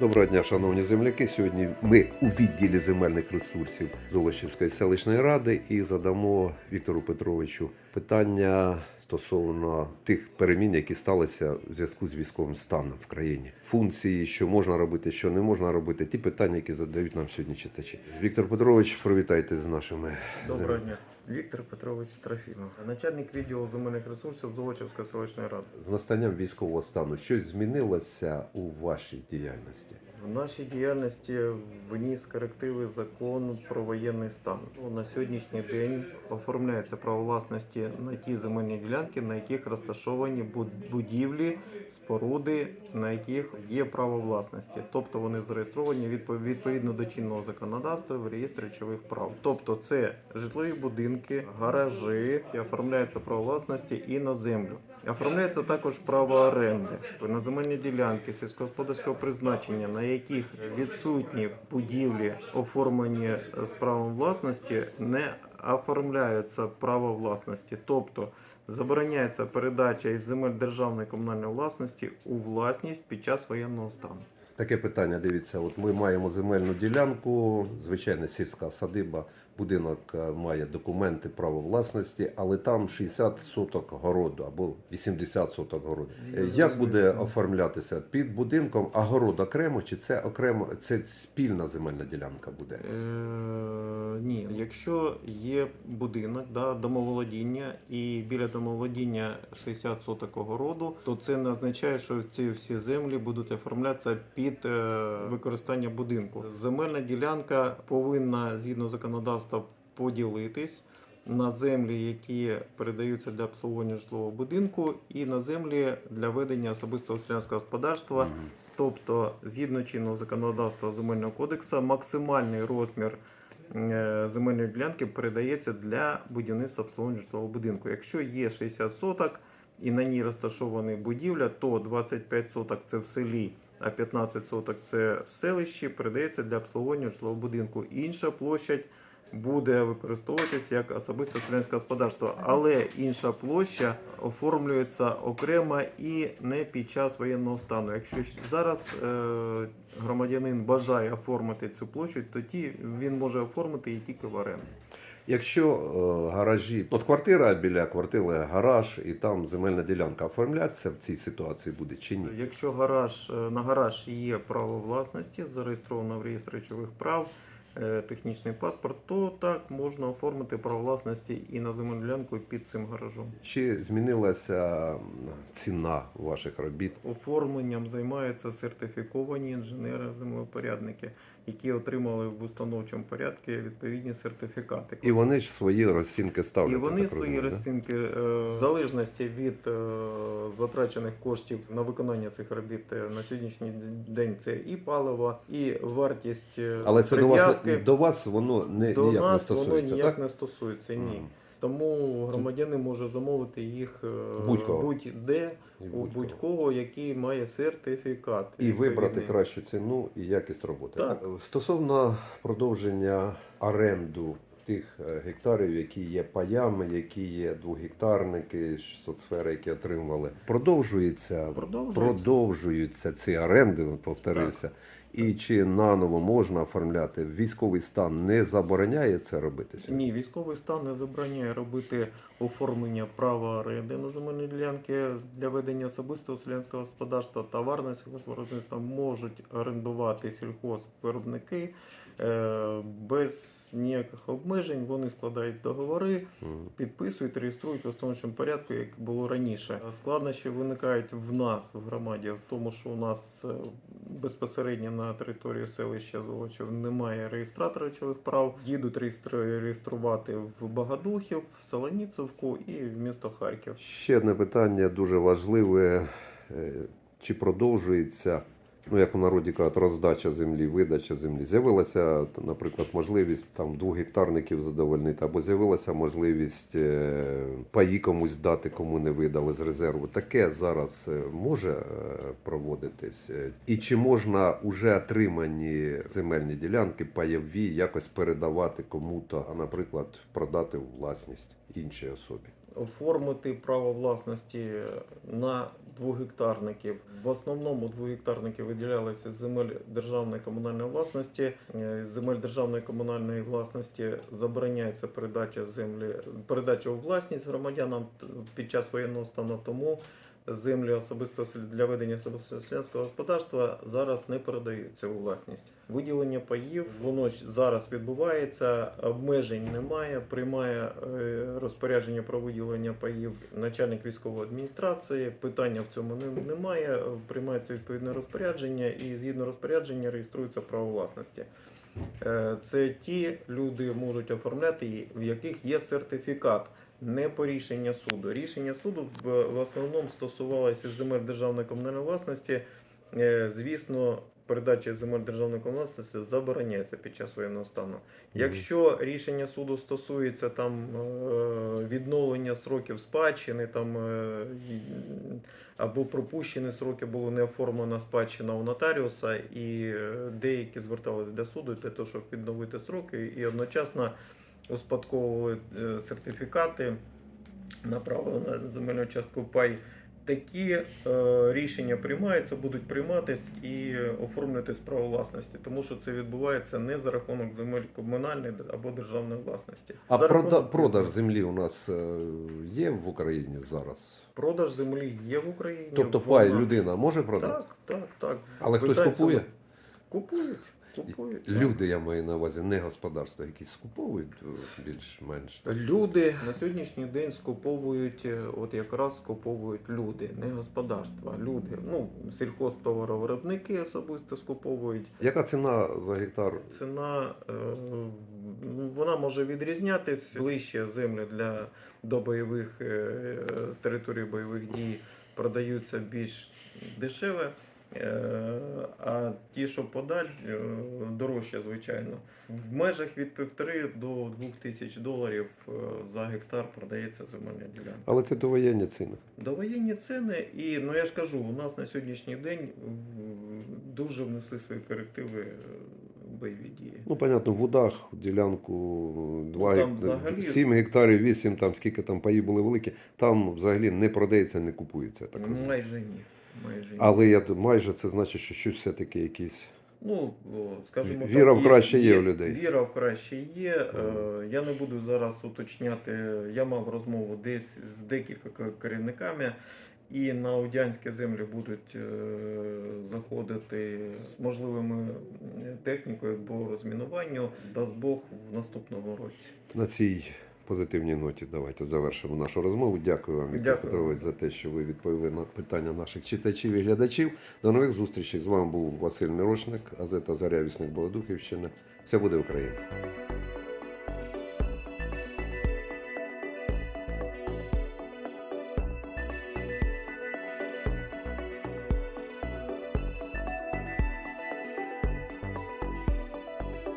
Доброго дня, шановні земляки. Сьогодні ми у відділі земельних ресурсів Золочівської селищної ради і задамо Віктору Петровичу питання стосовно тих перемін, які сталися в зв'язку з військовим станом в країні. Функції, що можна робити, що не можна робити. Ті питання, які задають нам сьогодні читачі. Віктор Петрович, привітайте з нашими Доброго дня. Віктор Петрович Трофімов, начальник відділу земельних ресурсів Золочівської селищної ради. З настанням військового стану щось змінилося у вашій діяльності? В нашій діяльності вніс корективи закон про воєнний стан. На сьогоднішній день оформляється право власності на ті земельні ділянки, на яких розташовані будівлі, споруди, на яких є право власності. Тобто вони зареєстровані відповідно до чинного законодавства в реєстрі речових прав. Тобто це житлові будинки, гаражі, і оформляється право власності і на землю. Оформляється також право оренди на земельні ділянки сільськогосподарського призначення, на яких відсутні будівлі, оформлені з правом власності, не оформляються право власності. Тобто забороняється передача із земель державної комунальної власності у власність під час воєнного стану. Таке питання. Дивіться, от ми маємо земельну ділянку, звичайна сільська садиба. Будинок е, має документи право власності, але там 60 соток городу або 80 соток городу. Е, Як буде оформлятися під будинком, а город окремо, чи це окремо це спільна земельна ділянка буде? Е, ні, якщо є будинок, да, домоволодіння, і біля домоволодіння 60 соток огороду, то це не означає, що ці всі землі будуть оформлятися під використання будинку. Земельна ділянка повинна згідно законодавства поділитись. На землі, які передаються для обслуговування житлового будинку, і на землі для ведення особистого селянського господарства, Мгм. Тобто, згідно чинного законодавства земельного кодексу, максимальний розмір е, земельної ділянки передається для будівництва обслуговування житлового будинку. Якщо є 60 соток і на ній розташована будівля, то 25 соток це в селі, а 15 соток це в селищі, передається для обслуговування житлового будинку. Інша площадь буде використовуватись як особисте селянське господарство, але інша площа оформлюється окремо і не під час воєнного стану. Якщо зараз е, громадянин бажає оформити цю площу, тоді він може оформити її тільки в оренду. Якщо е, гаражі, от квартира біля квартири гараж, і там земельна ділянка оформляться в цій ситуації буде чи ні? Якщо гараж е, на гараж є право власності, зареєстровано в реєстрі речових прав. Е, Технічний паспорт, то так можна оформити право власності і на земельну ділянку під цим гаражом. Чи змінилася ціна ваших робіт? Оформленням займаються сертифіковані інженери-землепорядники, які отримали в установчому порядку відповідні сертифікати. І вони ж свої розцінки ставлять. І вони так свої розцінки е, в залежності від е, затрачених коштів на виконання цих робіт е, на сьогоднішній день це і паливо, і вартість Але це до вас до вас воно не До ніяк не нас воно стосується, ніяк так? не стосується, ні. Мгм. Тому громадянин може замовити їх е, Будь-кого. будь-де у будь-кого. який має сертифікат. І вибрати кращу ціну і якість роботи. Так. Стосовно продовження оренду тих е, гектарів, які є паями, які є двохгектарники, соцсфери, які отримували, продовжується, Продовжується. продовжуються ці оренди, повторився. І чи наново можна оформляти військовий стан не забороняє це робити? сьогодні? Ні, військовий стан не забороняє робити оформлення права оренди на земельні ділянки для ведення особистого селянського господарства. Товарне сільгоспвиробництво можуть орендувати сільхозвиробники е, без ніяких обмежень. Вони складають договори, підписують, реєструють в установчому порядку, як було раніше. Складнощі виникають в нас в громаді, в тому, що у нас е, безпосередньо на території селища Золочів немає реєстратора речових прав. Їдуть реєструвати в Багадухів, в Солоніцевку і в місто Харків. Ще одне питання дуже важливе. Е, Чи продовжується, ну як у народі кажуть, роздача землі, видача землі? З'явилася, наприклад, можливість там двох гектарників задовольнити, або з'явилася можливість е, паї комусь дати, кому не видали з резерву. Таке зараз е, може е, проводитись? І чи можна уже отримані земельні ділянки паєві якось передавати кому-то, а наприклад, продати власність іншій особі? оформити право власності на двогектарників. В основному двогектарники виділялися з земель державної комунальної власності. Е, земель державної комунальної власності забороняється передача землі, передача у власність громадянам під час воєнного стану. Тому землі особисто для ведення особистого селянського господарства зараз не передаються у власність. Виділення паїв воно зараз відбувається, обмежень немає. Приймає е, розпорядження про виділення паїв начальник військової адміністрації. Питання в цьому немає. Приймається відповідне розпорядження, і згідно розпорядження реєструється право власності. Е, Це ті люди можуть оформляти, в яких є сертифікат. Не по рішення суду. Рішення суду в, в основному стосувалося земель державної комунальної власності. Е, Звісно, передача земель державної комунальної власності забороняється під час воєнного стану. Якщо рішення суду стосується там е, відновлення сроків спадщини, там е, або пропущені сроки було не оформлена спадщина у нотаріуса, і деякі звертались до суду для того, щоб відновити сроки, і одночасно успадковували е, сертифікати на право на земельну частку пай. Такі е, рішення приймаються, будуть прийматись і оформлюватись право власності, тому що це відбувається не за рахунок земель комунальної або державної власності. А За прода- рахунок продаж землі у нас е, є в Україні зараз? продаж землі є в Україні. Тобто вона- пай людина може продати? Так, так, так. Але хтось купує? Купують, купують. так. Люди, я маю на увазі, не господарства, якісь скуповують е, більш-менш. Люди на сьогоднішній день скуповують, е, от якраз скуповують люди, не господарства. Люди, ну сільхозтоваровиробники особисто скуповують. Яка ціна за гектар? Ціна е, ну, вона може відрізнятись ближче землі для до бойових територій бойових дій продаються більш дешеве. Е, А ті, що подаль, е, дорожче, звичайно. В межах від півтори до двох тисяч доларів е, за гектар продається земельна ділянка. Але це довоєнні ціни. Довоєнні ціни, і ну я ж кажу, у нас на сьогоднішній день дуже внесли свої корективи е, бойові дії. Ну, понятно, в водах ділянку 2 там взагалі- 7 гектарів, 8, там скільки там паї були великі, там взагалі не продається, не купується. Так. Майже ні. Майже. Але я майже це значить, що щось все-таки якісь. Ну, о, скажімо так, Віра в краще є у людей. Віра в краще є. Е, Я не буду зараз уточняти. Я мав розмову десь з декількома керівниками. І на Аудянські землі будуть е, заходити з можливими е, технікою по розмінуванню, дасть Бог в наступному році. На цій позитивній ноті давайте завершимо нашу розмову. Дякую вам, Віктор Дякую. Петрович, за те, що ви відповіли на питання наших читачів і глядачів. До нових зустрічей. З вами був Василь Мірошник, газета Заря Вісник Богодухівщини. Все буде Україна.